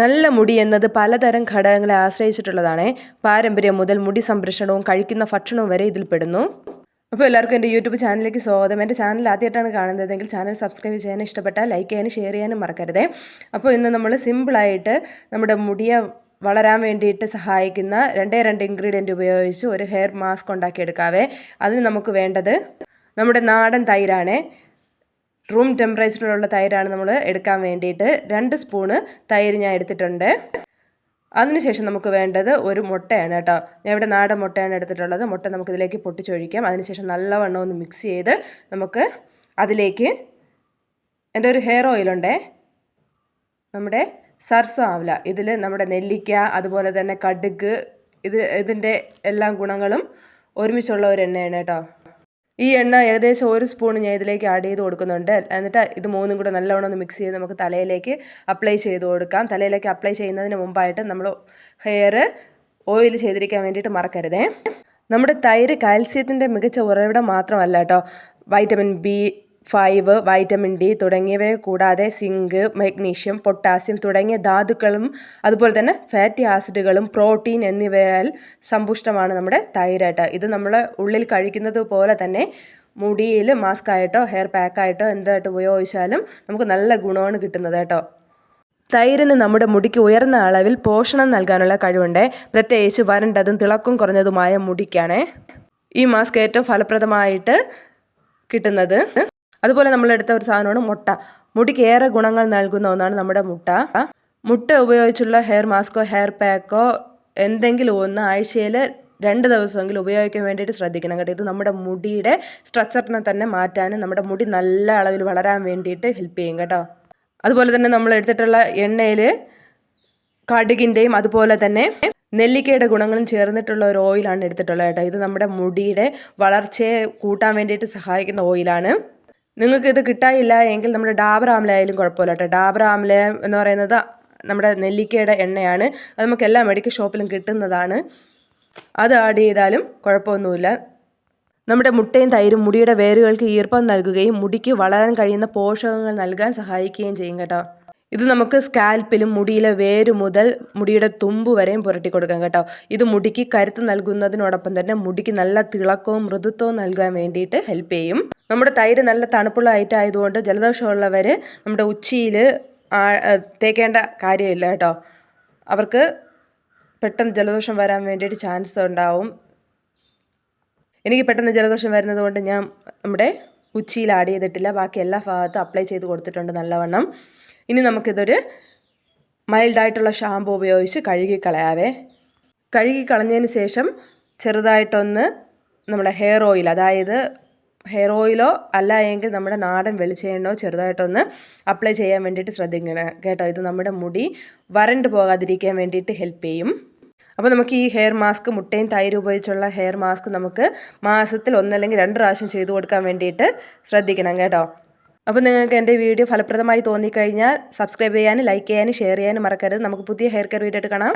നല്ല മുടി എന്നത് പലതരം ഘടകങ്ങളെ ആശ്രയിച്ചിട്ടുള്ളതാണ്. പാരമ്പര്യം മുതൽ മുടി സംരക്ഷണവും കഴിക്കുന്ന ഭക്ഷണവും വരെ ഇതിൽ പെടുന്നു. അപ്പോൾ എല്ലാവർക്കും എന്റെ യൂട്യൂബ് ചാനലിലേക്ക് സ്വാഗതം. എന്റെ ചാനൽ ആദ്യമായിട്ടാണ് കാണുന്നതെങ്കിൽ ചാനൽ സബ്സ്ക്രൈബ് ചെയ്യാനും ഇഷ്ടപ്പെട്ടാൽ ലൈക്ക് ചെയ്യാനും ഷെയർ ചെയ്യാനും മറക്കരുതേ. അപ്പോൾ ഇന്ന് നമ്മൾ സിമ്പിളായിട്ട് നമ്മുടെ മുടിയെ വളരാൻ വേണ്ടിയിട്ട് സഹായിക്കുന്ന രണ്ടേ രണ്ട് ഇൻഗ്രീഡിയന്റ് ഉപയോഗിച്ച് ഒരു ഹെയർ മാസ്ക് ഉണ്ടാക്കിയെടുക്കാവേ. അതിന് നമുക്ക് വേണ്ടത് നമ്മുടെ നാടൻ തൈരാണ്. റൂം ടെമ്പറേച്ചറിലുള്ള തൈരാണ് നമ്മൾ എടുക്കാൻ വേണ്ടിയിട്ട് രണ്ട് സ്പൂണ് തൈര് ഞാൻ എടുത്തിട്ടുണ്ട്. അതിനുശേഷം നമുക്ക് വേണ്ടത് ഒരു മുട്ടയാണ് കേട്ടോ. ഞാൻ ഇവിടെ നാടൻ മുട്ടയാണ് എടുത്തിട്ടുള്ളത്. മുട്ട നമുക്കിതിലേക്ക് പൊട്ടിച്ചൊഴിക്കാം. അതിനുശേഷം നല്ലവണ്ണം ഒന്ന് മിക്സ് ചെയ്ത് നമുക്ക് അതിലേക്ക് എന്റെ ഒരു ഹെയർ ഓയിലുണ്ടേ നമ്മുടെ സർസ ആവില. ഇതിൽ നമ്മുടെ നെല്ലിക്ക അതുപോലെ തന്നെ കടുക് ഇത് ഇതിന്റെ എല്ലാ ഗുണങ്ങളും ഒരുമിച്ചുള്ള ഒരു എണ്ണയാണ് കേട്ടോ. ഈ എണ്ണ ഏകദേശം ഒരു സ്പൂൺ ഞാൻ ഇതിലേക്ക് ആഡ് ചെയ്ത് കൊടുക്കുന്നുണ്ട്. എന്നിട്ട് ഇത് മൂന്നും കൂടെ നല്ലവണ്ണം ഒന്ന് മിക്സ് ചെയ്ത് നമുക്ക് തലയിലേക്ക് അപ്ലൈ ചെയ്ത് കൊടുക്കാം. തലയിലേക്ക് അപ്ലൈ ചെയ്യുന്നതിന് മുമ്പായിട്ട് നമ്മൾ ഹെയർ ഓയിൽ ചെയ്തിരിക്കാൻ വേണ്ടിയിട്ട് മറക്കരുതേ. നമ്മുടെ തൈര് കാൽസ്യത്തിന്റെ മികച്ച ഉറവിടം മാത്രമല്ല കേട്ടോ. Vitamin B five vitamin D തുടങ്ങിയവയെ കൂടാതെ സിങ്ക് മഗ്നീഷ്യം പൊട്ടാസ്യം തുടങ്ങിയ ധാതുക്കളും അതുപോലെ തന്നെ ഫാറ്റി ആസിഡുകളും പ്രോട്ടീൻ എന്നിവയാൽ സമ്പുഷ്ടമാണ് നമ്മുടെ തൈരായിട്ട്. ഇത് നമ്മൾ ഉള്ളിൽ കഴിക്കുന്നത് പോലെ തന്നെ മുടിയിൽ മാസ്ക് ആയിട്ടോ ഹെയർ പാക്കായിട്ടോ എന്തായിട്ട് ഉപയോഗിച്ചാലും നമുക്ക് നല്ല ഗുണമാണ് കിട്ടുന്നത് കേട്ടോ. തൈരിന് നമ്മുടെ മുടിക്ക് ഉയർന്ന അളവിൽ പോഷണം നൽകാനുള്ള കഴിവുണ്ട്. പ്രത്യേകിച്ച് വരണ്ടതും തിളക്കം കുറഞ്ഞതുമായ മുടിക്കാണ് ഈ മാസ്ക് ഏറ്റവും ഫലപ്രദമായിട്ട് കിട്ടുന്നത്. അതുപോലെ നമ്മൾ എടുത്ത ഒരു സാധനമാണ് മുട്ട. മുടിക്ക് ഏറെ ഗുണങ്ങൾ നൽകുന്ന ഒന്നാണ് നമ്മുടെ മുട്ട. മുട്ട ഉപയോഗിച്ചുള്ള ഹെയർ മാസ്കോ ഹെയർ പാക്കോ എന്തെങ്കിലും ഒന്ന് ആഴ്ചയിൽ രണ്ട് ദിവസമെങ്കിലും ഉപയോഗിക്കാൻ വേണ്ടിയിട്ട് ശ്രദ്ധിക്കണം കേട്ടോ. ഇത് നമ്മുടെ മുടിയുടെ സ്ട്രക്ചറിനെ തന്നെ മാറ്റാനും നമ്മുടെ മുടി നല്ല അളവിൽ വളരാൻ വേണ്ടിയിട്ട് ഹെൽപ്പ് ചെയ്യും കേട്ടോ. അതുപോലെ തന്നെ നമ്മൾ എടുത്തിട്ടുള്ള എണ്ണയിൽ കടുകിന്റെയും അതുപോലെ തന്നെ നെല്ലിക്കയുടെ ഗുണങ്ങളും ചേർന്നിട്ടുള്ള ഒരു ഓയിലാണ് എടുത്തിട്ടുള്ളത് കേട്ടോ. ഇത് നമ്മുടെ മുടിയുടെ വളർച്ചയെ കൂട്ടാൻ വേണ്ടിയിട്ട് സഹായിക്കുന്ന ഓയിലാണ് നിങ്ങൾക്ക് ഇത് കിട്ടാനില്ല എങ്കിൽ നമ്മുടെ ഡാബർ ആംലയായാലും കുഴപ്പമില്ല കേട്ടോ. ഡാബർ ആംല എന്ന് പറയുന്നത് നമ്മുടെ നെല്ലിക്കയുടെ എണ്ണയാണ്. അത് നമുക്ക് എല്ലാ മെഡിക്കൽ ഷോപ്പിലും കിട്ടുന്നതാണ്. അത് ആഡ് ചെയ്താലും കുഴപ്പമൊന്നുമില്ല. നമ്മുടെ മുട്ടയും തൈരും മുടിയുടെ വേരുകൾക്ക് ഈർപ്പം നൽകുകയും മുടിക്ക് വളരാൻ കഴിയുന്ന പോഷകങ്ങൾ നൽകാൻ സഹായിക്കുകയും ചെയ്യും കേട്ടോ. ഇത് നമുക്ക് സ്കാൽപ്പിലും മുടിയിലെ വേര് മുതൽ മുടിയുടെ തുമ്പ് വരെയും പുരട്ടി കൊടുക്കാം കേട്ടോ. ഇത് മുടിക്ക് കരുത്ത് നൽകുന്നതിനോടൊപ്പം തന്നെ മുടിക്ക് നല്ല തിളക്കവും മൃദുത്വവും നൽകാൻ വേണ്ടിയിട്ട് ഹെൽപ്പ് ചെയ്യും. നമ്മുടെ തൈര് നല്ല തണുപ്പുള്ള ഐറ്റം ആയതുകൊണ്ട് ജലദോഷമുള്ളവർ നമ്മുടെ ഉച്ചിയിൽ തേക്കേണ്ട കാര്യമില്ല കേട്ടോ. അവർക്ക് പെട്ടെന്ന് ജലദോഷം വരാൻ വേണ്ടിയിട്ട് ചാൻസ് ഉണ്ടാവും. എനിക്ക് പെട്ടെന്ന് ജലദോഷം വരുന്നത് കൊണ്ട് ഞാൻ നമ്മുടെ ഉച്ചിയിൽ ആഡ് ചെയ്തിട്ടില്ല. ബാക്കി എല്ലാ ഭാഗത്തും അപ്ലൈ ചെയ്ത് കൊടുത്തിട്ടുണ്ട് നല്ലവണ്ണം. ഇനി നമുക്കിതൊരു മൈൽഡായിട്ടുള്ള ഷാമ്പു ഉപയോഗിച്ച് കഴുകി കളയാവേ കഴുകി കളഞ്ഞതിന് ശേഷം ചെറുതായിട്ടൊന്ന് നമ്മുടെ ഹെയർ ഓയിൽ അതായത് ഹെയർ ഓയിലോ അല്ല എങ്കിൽ നമ്മുടെ നാടൻ വെളിച്ചെണ്ണോ ചെറുതായിട്ടൊന്ന് അപ്ലൈ ചെയ്യാൻ വേണ്ടിയിട്ട് ശ്രദ്ധിക്കണം കേട്ടോ. ഇത് നമ്മുടെ മുടി വരണ്ട് പോകാതിരിക്കാൻ വേണ്ടിയിട്ട് ഹെൽപ്പ് ചെയ്യും. അപ്പോൾ നമുക്ക് ഈ ഹെയർ മാസ്ക് മുട്ടയും തൈര് ഉപയോഗിച്ചുള്ള ഹെയർ മാസ്ക് നമുക്ക് മാസത്തിൽ ഒന്നല്ലെങ്കിൽ രണ്ട് പ്രാവശ്യം ചെയ്തു കൊടുക്കാൻ വേണ്ടിയിട്ട് ശ്രദ്ധിക്കണം കേട്ടോ. അപ്പോൾ നിങ്ങൾക്ക് എന്റെ വീഡിയോ ഫലപ്രദമായി തോന്നിക്കഴിഞ്ഞാൽ സബ്സ്ക്രൈബ് ചെയ്യാനും ലൈക്ക് ചെയ്യാനും ഷെയർ ചെയ്യാനും മറക്കരുത്. നമുക്ക് പുതിയ ഹെയർ കെയർ വീഡിയോ കാണാം.